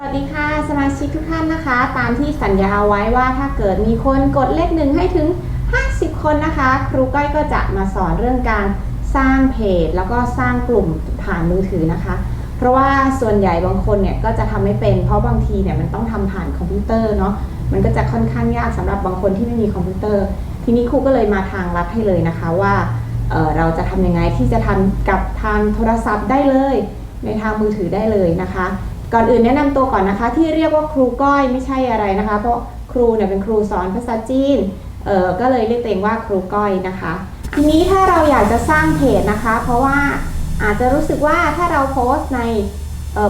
สวัสดีค่ะสมาชิกทุกท่านนะคะ ตามที่สัญญาเอาไว้ว่าถ้าเกิดมีคนกดเลขหนึ่งให้ถึง 50 คนนะคะ ครูก้อยก็จะมาสอนเรื่องการสร้างเพจ แล้วก็สร้างกลุ่มผ่านมือถือนะคะ เพราะว่าส่วนใหญ่บางคนเนี่ยก็จะทำไม่เป็น เพราะบางทีเนี่ยมันต้องทำผ่านคอมพิวเตอร์เนาะมันก็จะค่อนข้างยากสำหรับบางคนที่ไม่มีคอมพิวเตอร์ ทีนี้ครูก็เลยมาทางลัดให้เลยนะคะว่าเเราจะทำยังไงที่จะทำกับทางโทรศัพท์ได้เลย ในทางมือถือได้เลยนะคะ ก่อนอื่นแนะนำตัวก่อนนะคะ ที่เรียกว่าครูก้อยไม่ใช่อะไรนะคะ เพราะครูเนี่ยเป็นครูสอนภาษาจีนเออก็เลยเรียกตัวเองว่าครูก้อยนะคะ ทีนี้ถ้าเราอยากจะสร้างเพจนะคะ เพราะว่าอาจจะรู้สึกว่าถ้าเราโพสต์ใน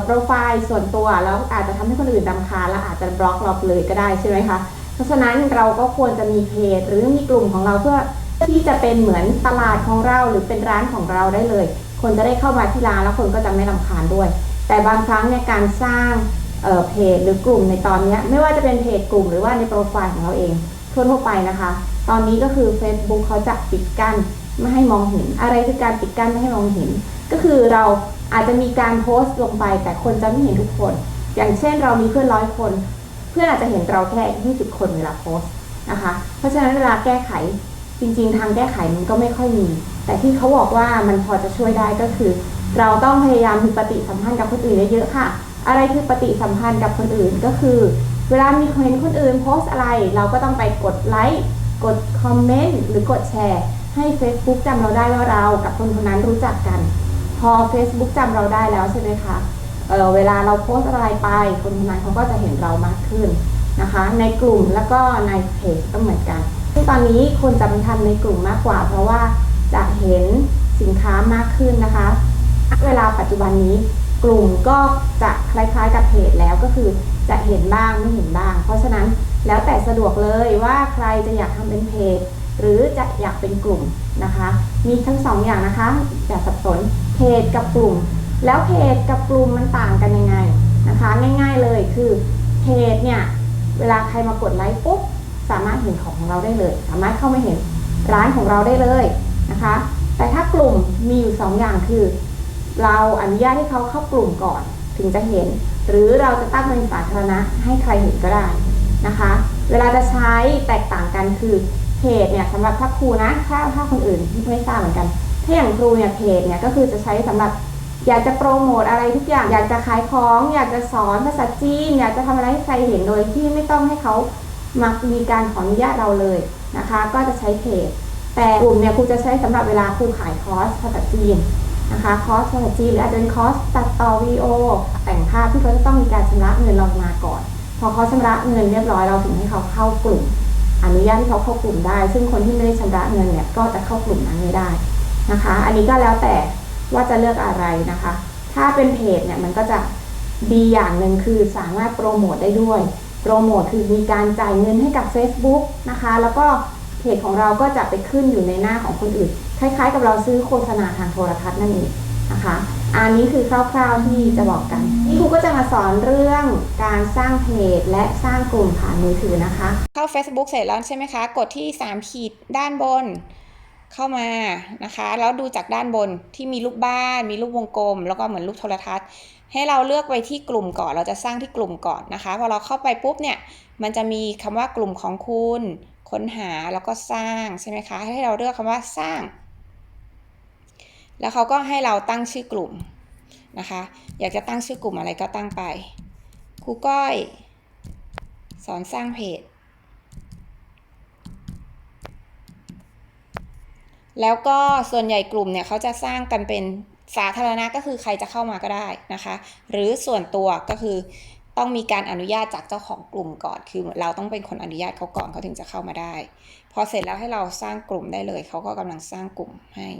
โปรไฟล์ส่วนตัวแล้วอาจจะทำให้คนอื่นรำคาและอาจจะบล็อกเราไปเลยก็ได้ใช่ไหมคะเพราะฉะนั้นเราก็ควรจะมีเพจหรือมีกลุ่มของเราเพื่อที่จะเป็นเหมือนตลาดของเราหรือเป็นร้านของเราได้เลย คนจะได้เข้ามาที่ร้านแล้วคนก็จะไม่รำคาญด้วย แต่บางครั้งในยการสร้างเเพจหรือกลุ่มในตอนนี้ไม่ว่าจะเป็นเพจกลุ่มหรือว่าในโปรไฟล์ของเราเองทั่วๆไปนะคะ ตอนนี้ก็คือ Facebook เขาจะปิดกั้นไม่ให้มองเห็น อะไรคือการปิดกั้นไม่ให้มองเห็น ก็คือเราอาจจะมีการโพสต์ลงไป แต่คนจะไม่เห็นทุกคน อย่างเช่นเรามีเพื่อนร้อยคน เพื่อนอาจจะเห็นเราแค่ 20 คนเวลาโพสต์นะคะ เพราะฉะนั้นเวลาแก้ไขจริง ๆ ทางแก้ไขมันก็ไม่ค่อยมี แต่ที่เขาบอกว่ามันพอจะช่วยได้ก็คือ เราต้องพยายามมีปฏิสัมพันธ์กับคนอื่นเยอะๆค่ะ อะไรคือปฏิสัมพันธ์กับคนอื่นก็คือ เวลามีคนเห็นคนอื่นโพสอะไร เราก็ต้องไปกดไลค์กดคอมเมนต์หรือกดแชร์ให้ Facebook จำเราได้ว่าเรากับคนคนนั้นรู้จักกัน พอ Facebook จำเราได้แล้วใช่ไหมคะเออเวลาเราโพสอะไรไป คนคนนั้นเขาก็จะเห็นเรามากขึ้นนะคะ ในกลุ่มแล้วก็ในเพจก็เหมือนกันซึ่งตอนนี้คนจะไปทำในกลุ่มมากกว่า เพราะว่าจะเห็นสินค้ามากขึ้นนะคะ เวลาปัจจุบันนี้กลุ่มก็จะคล้ายๆกับเพจแล้วก็คือจะเห็นบ้างไม่เห็นบ้าง เพราะฉะนั้นแล้วแต่สะดวกเลยว่าใครจะอยากทำเป็นเพจหรือจะอยากเป็นกลุ่มนะคะ มีทั้งสองอย่างนะคะอย่าสับสนเพจกับกลุ่ม แล้วเพจกับกลุ่มมันต่างกันยังไงนะคะ ง่ายๆเลยคือเพจเนี่ยเวลาใครมากดไลค์ปุ๊บสามารถเห็นของของเราได้เลย สามารถเข้ามาเห็นร้านของเราได้เลยนะคะ แต่ถ้ากลุ่มมีอยู่สองอย่างคือ เราอนุญาตให้เขาเข้ากลุ่มก่อนถึงจะเห็น หรือเราจะตั้งเป็นสาธารณะให้ใครเห็นก็ได้นะคะ เวลาจะใช้แตกต่างกันคือเพจเนี่ยสำหรับถ้าครูนะถ้าถ้าคนอื่นที่ไม่ทราบเหมือนกันถ้าอย่างครูเนี่ยเพจเนี่ยก็คือจะใช้สำหรับอยากจะโปรโมทอะไรทุกอย่าง อยากจะขายของ อยากจะสอนภาษาจีน อยากจะทำอะไรให้ใครเห็นโดยที่ไม่ต้องให้เขามามีการขออนุญาตเราเลยนะคะ ก็จะใช้เพจ แต่กลุ่มเนี่ยครูจะใช้สำหรับเวลาครูขายคอร์สภาษาจีน นะคะคอสภาษาจีนหรืออาจจะเป็นคอสตัดต่อวีโอแต่งภาพที่เขาจะต้องมีการชำระเงินเรามาก่อน พอเขาชำระเงินเรียบร้อยเราถึงให้เขาเข้ากลุ่มอนุญาตให้เขาเข้ากลุ่มได้ ซึ่งคนที่ไม่ได้ชำระเงินเนี่ยก็จะเข้ากลุ่มนั้นไม่ได้นะคะ อันนี้ก็แล้วแต่ว่าจะเลือกอะไรนะคะ ถ้าเป็นเพจเนี่ยมันก็จะดีอย่างหนึ่งคือสามารถโปรโมทได้ด้วย โปรโมทคือมีการจ่ายเงินให้กับ Facebook นะคะ แล้วก็ เพจของเราก็จะไปขึ้นอยู่ในหน้าของคนอื่น คล้ายๆ กับเราซื้อโฆษณาทางโทรทัศน์นั่นเองนะคะ อันนี้คือคร่าวๆที่จะบอกกัน นี่ครูก็จะมาสอนเรื่องการสร้างเพจและสร้างกลุ่มผ่านมือถือนะคะ เข้า Facebook เสร็จแล้วใช่ไหมคะ กดที่ 3 ขีดด้านบนเข้ามานะคะ แล้วดูจากด้านบนที่มีรูปบ้าน มีรูปวงกลม แล้วก็เหมือนรูปโทรทัศน์ ให้เราเลือกไปที่กลุ่มก่อน เราจะสร้างที่กลุ่มก่อนนะคะ พอเราเข้าไปปุ๊บเนี่ย มันจะมีคำว่ากลุ่มของคุณ ค้นหาแล้วก็สร้างใช่ไหมคะ ให้เราเลือกคำว่าสร้าง แล้วเขาก็ให้เราตั้งชื่อกลุ่มนะคะ อยากจะตั้งชื่อกลุ่มอะไรก็ตั้งไป ครูก้อย สอนสร้างเพจ แล้วก็ส่วนใหญ่กลุ่มเนี่ยเขาจะสร้างกันเป็นสาธารณะก็คือใครจะเข้ามาก็ได้นะคะ หรือส่วนตัวก็คือ ต้องมีการอนุญาตจากเจ้าของกลุ่มก่อน คือเราต้องเป็นคนอนุญาตเขาก่อนเขาถึงจะเข้ามาได้ พอเสร็จแล้วให้เราสร้างกลุ่มได้เลย เขาก็กำลังสร้างกลุ่มให้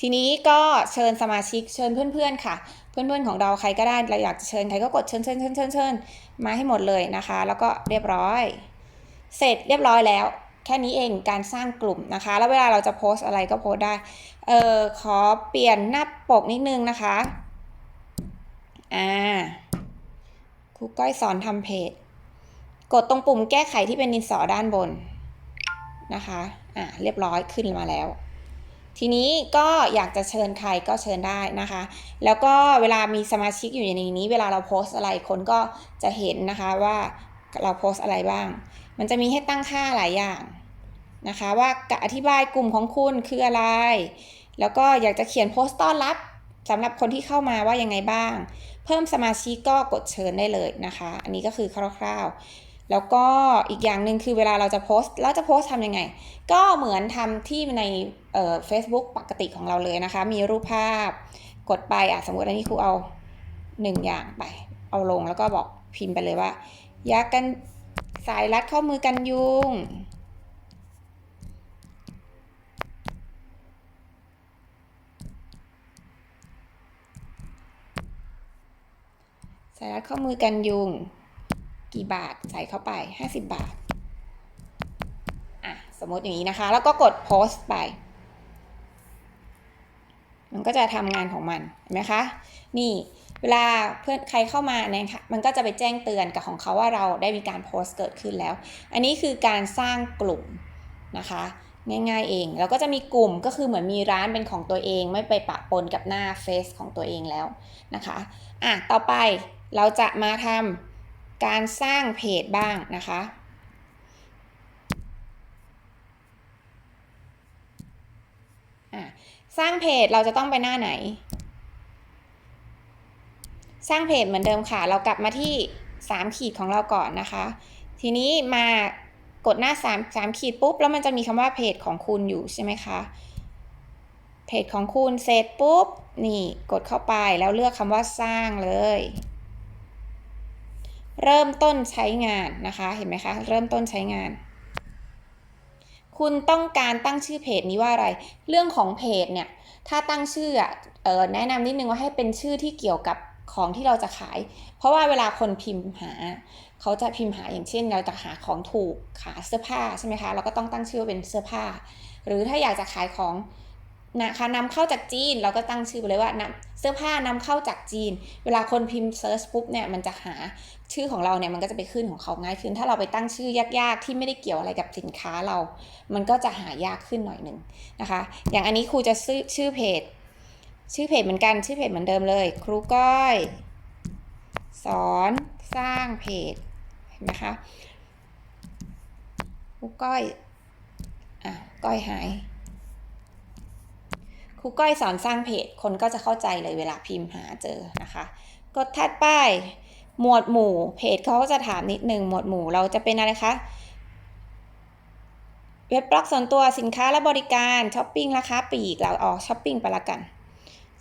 ทีนี้ก็เชิญสมาชิกเชิญเพื่อนๆค่ะ เพื่อนๆของเราใครก็ได้เราอยากจะเชิญใครก็กดเชิญเชิญเชิญเชิญเชิญมาให้หมดเลยนะคะ แล้วก็เรียบร้อย เสร็จเรียบร้อยแล้ว แค่นี้เองการสร้างกลุ่มนะคะ แล้วเวลาเราจะโพสอะไรก็โพสได้ เออขอเปลี่ยนหน้าปกนิดนึงนะคะ อ่า ครูก้อยสอนทำเพจ กดตรงปุ่มแก้ไขที่เป็นดินสอด้านบนนะคะ อ่าเรียบร้อยขึ้นมาแล้ว ทีนี้ก็อยากจะเชิญใครก็เชิญได้นะคะ แล้วก็เวลามีสมาชิกอยู่ในนี้ เวลาเราโพสอะไรคนก็จะเห็นนะคะว่าเราโพสอะไรบ้าง มันจะมีให้ตั้งค่าหลายอย่างนะคะ ว่าอธิบายกลุ่มของคุณคืออะไร แล้วก็อยากจะเขียนโพสต์ต้อนรับสำหรับคนที่เข้ามาว่ายังไงบ้าง พิ่มสมาชิกก็กดเชิญได้เลยนะคะ อันนี้ก็คือคร่าวๆ แล้วก็อีกอย่างหนึ่งคือเวลาเราจะโพสต์เราจะโพสต์ทำยังไง ก็เหมือนทำที่ในเอ่อ Facebook ปกติของเราเลยนะคะ มีรูปภาพกดไปอะสมมติอันนี้ครูเอาหนึ่งอย่างไป เอาลงแล้วก็บอกพิมพ์ไปเลยว่า ยากันสายรัดข้อมือกันยุง สายรัดข้อมือกันยุง กี่บาทใส่เข้าไป 50 บาท อะ สมมติอย่างนี้นะคะ แล้วก็กดโพสต์ไป มันก็จะทำงานของมัน เห็นไหมคะ นี่เวลาเพื่อนใครเข้ามาเนี่ยค่ะมันก็จะไปแจ้งเตือนกับของเขาว่าเราได้มีการโพสต์เกิดขึ้นแล้ว อันนี้คือการสร้างกลุ่มนะคะง่ายๆเอง แล้วก็จะมีกลุ่มก็คือเหมือนมีร้านเป็นของตัวเอง ไม่ไปปะปนกับหน้าเฟซของตัวเองแล้วนะคะ อะ ต่อไป เราจะมาทำการสร้างเพจบ้างนะคะ สร้างเพจเราจะต้องไปหน้าไหน สร้างเพจเหมือนเดิมค่ะ เรากลับมาที่ 3 ขีดของเราก่อนนะคะ ทีนี้มากดหน้า 3 3 ขีดปุ๊บ แล้วมันจะมีคำว่าเพจของคุณอยู่ใช่ไหมคะเพจของคุณเสร็จปุ๊บ นี่กดเข้าไปแล้วเลือกคำว่าสร้างเลย เริ่มต้นใช้งานนะคะ เห็นไหมคะ เริ่มต้นใช้งาน คุณต้องการตั้งชื่อเพจนี้ว่าอะไร เรื่องของเพจเนี่ย ถ้าตั้งชื่ออะเอแนะนำนิดนึงว่าให้เป็นชื่อที่เกี่ยวกับของที่เราจะขาย เพราะว่าเวลาคนพิมพ์หา เขาจะพิมพ์หาอย่างเช่น เราจะหาของถูกขาเสื้อผ้าใช่ไหมคะ เราก็ต้องตั้งชื่อเป็นเสื้อผ้า หรือถ้าอยากจะขายของ นะคะนำเข้าจากจีนเราก็ตั้งชื่อไปเลยว่านำเสื้อผ้านำเข้าจากจีน เวลาคนพิมพ์เซิร์ชปุ๊บเนี่ยมันจะหาชื่อของเราเนี่ยมันก็จะไปขึ้นของเขาง่ายขึ้น ถ้าเราไปตั้งชื่อยากๆ ที่ไม่ได้เกี่ยวอะไรกับสินค้าเรา มันก็จะหายากขึ้นหน่อยหนึ่งนะคะ อย่างอันนี้ครูจะชื่อชื่อเพจ ชื่อเพจเหมือนกันชื่อเพจเหมือนเดิมเลย ครูก้อย สอนสร้างเพจเห็นไหมคะครูก้อยอะก้อยหาย ครูก้อยสอนสร้างเพจ คนก็จะเข้าใจเลยเวลาพิมพ์หาเจอนะคะ กดถัดไปหมวดหมู่เพจเขาก็จะถามนิดหนึ่งหมวดหมู่เราจะเป็นอะไรคะเว็บบล็อกส่วนตัวสินค้าและบริการช้อปปิ้งราคาปลีกเราออกช้อปปิ้งไปละกัน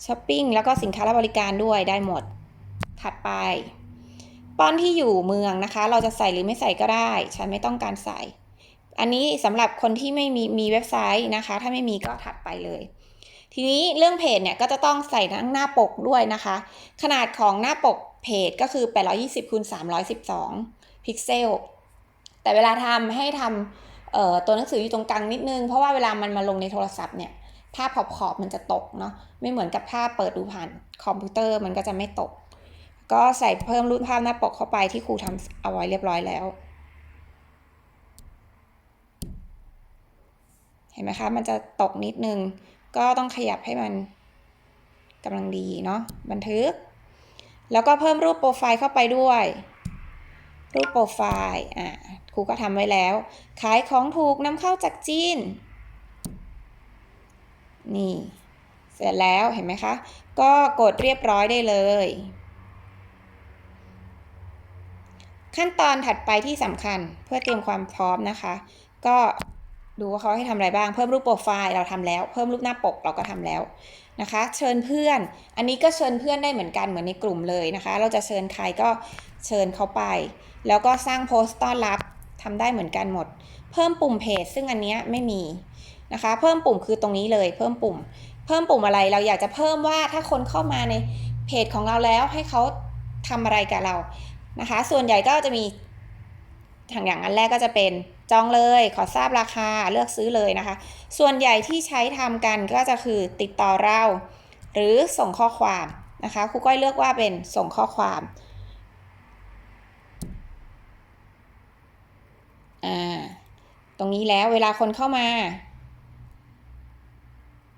ช้อปปิ้งแล้วก็สินค้าและบริการด้วยได้หมด ถัดไป ป้อนที่อยู่เมืองนะคะ เราจะใส่หรือไม่ใส่ก็ได้ ฉันไม่ต้องการใส่ อันนี้สำหรับคนที่ไม่มีมีเว็บไซต์นะคะ ถ้าไม่มีก็ถัดไปเลย ทีนี้เรื่องเพจเนี่ยก็จะต้องใส่ทั้งหน้าปกด้วยนะคะ ขนาดของหน้าปกเพจก็คือ 820คูณ312 พิกเซล แต่เวลาทำให้ทำตัวหนังสืออยู่ตรงกลางนิดนึง เพราะว่าเวลามันมาลงในโทรศัพท์เนี่ยภาพขอบๆมันจะตกเนาะไม่เหมือนกับภาพเปิดดูผ่านคอมพิวเตอร์มันก็จะไม่ตก ก็ใส่เพิ่มรูปภาพหน้าปกเข้าไปที่ครูทำเอาไว้เรียบร้อยแล้ว เห็นไหมคะ มันจะตกนิดนึง ก็ต้องขยับให้มันกำลังดีเนาะบันทึก แล้วก็เพิ่มรูปโปรไฟล์เข้าไปด้วย รูปโปรไฟล์อ่าครูก็ทำไว้แล้ว ขายของถูกนำเข้าจากจีน นี่ เสร็จแล้วเห็นไหมคะ ก็กดเรียบร้อยได้เลย ขั้นตอนถัดไปที่สำคัญเพื่อเตรียมความพร้อมนะคะ ก็ ดูว่าเขาให้ทำอะไรบ้าง เพิ่มรูปโปรไฟล์เราทำแล้ว เพิ่มรูปหน้าปกเราก็ทำแล้วนะคะ เชิญเพื่อน อันนี้ก็เชิญเพื่อนได้เหมือนกันเหมือนในกลุ่มเลยนะคะ เราจะเชิญใครก็เชิญเขาไป แล้วก็สร้างโพสต์ต้อนรับทำได้เหมือนกันหมด เพิ่มปุ่มเพจซึ่งอันนี้ไม่มีนะคะ เพิ่มปุ่มคือตรงนี้เลย เพิ่มปุ่ม เพิ่มปุ่มอะไรเราอยากจะเพิ่มว่าถ้าคนเข้ามาในเพจของเราแล้วให้เขาทำอะไรกับเรานะคะ ส่วนใหญ่ก็จะมี ทางอย่างอันแรกก็จะเป็นจองเลย ขอทราบราคาเลือกซื้อเลยนะคะ ส่วนใหญ่ที่ใช้ทำกันก็จะคือติดต่อเรา หรือส่งข้อความนะคะครูก้อยเลือกว่าเป็นส่งข้อความอ่าตรงนี้แล้วเวลาคนเข้ามา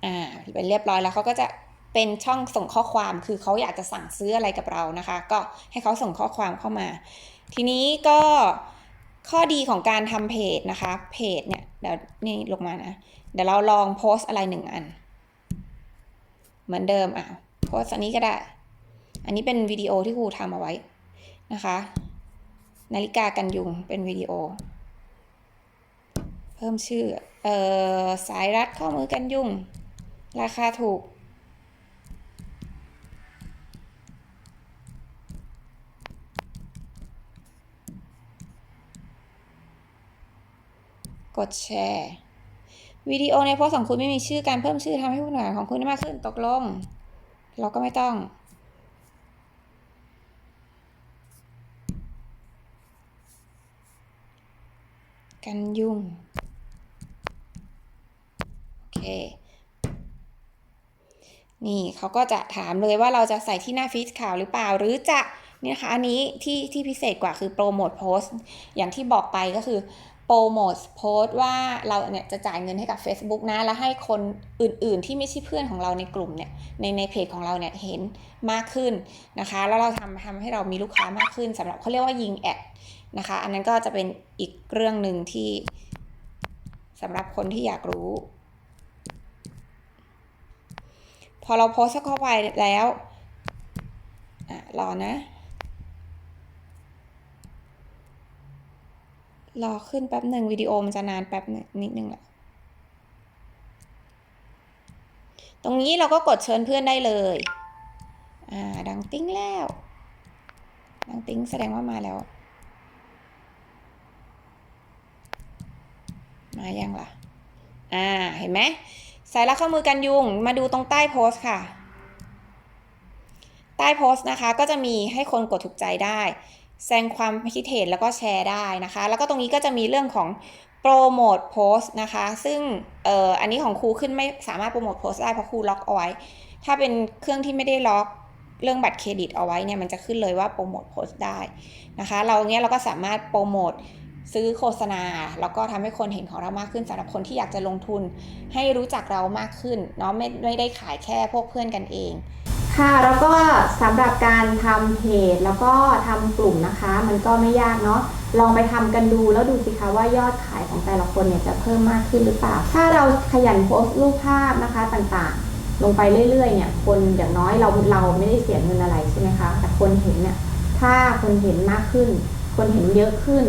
อ่าเป็นเรียบร้อยแล้วเขาก็จะเป็นช่องส่งข้อความคือเขาอยากจะสั่งซื้ออะไรกับเรานะคะ ก็ให้เขาส่งข้อความเข้ามา ทีนี้ก็ ข้อดีของการทำเพจนะคะ เพจเนี่ยเดี๋ยวนี่ลงมานะ เดี๋ยวเราลองโพสอะไรหนึ่งอัน เหมือนเดิมอะโพสอันนี้ก็ได้ อันนี้เป็นวิดีโอที่ครูทำเอาไว้นะคะ นาฬิกากันยุงเป็นวิดีโอ เพิ่มชื่อ เอ่อ สายรัดข้อมือกันยุง ราคาถูก กดแชร์วิดีโอในโพสของคุณไม่มีชื่อการเพิ่มชื่อทำให้ผู้อ่านของคุณได้มากขึ้นตกลง เราก็ไม่ต้อง กันยุ่ง โอเค นี่เขาก็จะถามเลยว่าเราจะใส่ที่หน้าฟีดข่าวหรือเปล่าหรือจะเนี่ยนะคะอันนี้ที่ที่พิเศษกว่าคือโปรโมทโพสต์อย่างที่บอกไปก็คือ รโมทโพสต์ว่าเราเนี่ยจะจ่ายเงินให้กับ Facebook นะ แล้วให้คนอื่นๆ ที่ไม่ใช่เพื่อนของเราในกลุ่มเนี่ยในในเพจของเราเนี่ยเห็นมากขึ้นนะคะ แล้วเราทำทำให้เรามีลูกค้ามากขึ้นสำหรับเขาเรียกว่ายิงแอดนะคะ อันนั้นก็จะเป็นอีกเรื่องหนึ่งที่สำหรับคนที่อยากรู้ พอเราโพสต์เข้าไปแล้วอะรอนะ รอขึ้นแป๊บหนึ่งวิดีโอมันจะนานแป๊บหนึ่งนิดนึงแหละ ตรงนี้เราก็กดเชิญเพื่อนได้เลย อ่า ดังติ้งแล้ว ดังติ้งแสดงว่ามาแล้ว มายังล่ะ อ่า เห็นไหมสายรัดข้อมือกันยุง มาดูตรงใต้โพสต์ค่ะ ใต้โพสต์นะคะ ก็จะมีให้คนกดถูกใจได้ แสดงความคิดเห็นแล้วก็แชร์ได้นะคะ แล้วก็ตรงนี้ก็จะมีเรื่องของโปรโมทโพสต์นะคะ ซึ่งเอ่ออันนี้ของครูขึ้นไม่สามารถโปรโมทโพสต์ได้เพราะครูล็อกเอาไว้ ถ้าเป็นเครื่องที่ไม่ได้ล็อกเรื่องบัตรเครดิตเอาไว้เนี่ยมันจะขึ้นเลยว่าโปรโมทโพสต์ได้นะคะ เราเนี้ยเราก็สามารถโปรโมทซื้อโฆษณา แล้วก็ทำให้คนเห็นของเรามากขึ้นสำหรับคนที่อยากจะลงทุนให้รู้จักเรามากขึ้นเนาะไม่ไม่ได้ขายแค่พวกเพื่อนกันเอง ค่ะแล้วก็สำหรับการทำเพจแล้วก็ทำกลุ่มนะคะ มันก็ไม่ยากเนาะลองไปทำกันดูแล้วดูสิคะว่ายอดขายของแต่ละคนเนี่ยจะเพิ่มมากขึ้นหรือเปล่า ถ้าเราขยันโพสต์รูปภาพนะคะต่างๆ ลงไปเรื่อยๆเนี่ยคนอย่างน้อยเราเราไม่ได้เสียเงินอะไรใช่ไหมคะแต่คนเห็นเนี่ยถ้าคนเห็นมากขึ้น คนเห็นเยอะขึ้น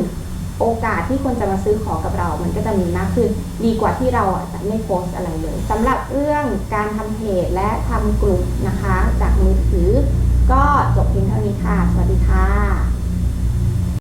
โอกาสที่คนจะมาซื้อของกับเรา มันก็จะมีมากขึ้น ดีกว่าที่เราอะจะไม่โพสอะไรเลยสำหรับเรื่องการทำเพจและทำกลุ่มนะคะ จากมือถือ ก็จบเพียงเท่านี้ค่ะ สวัสดีค่ะ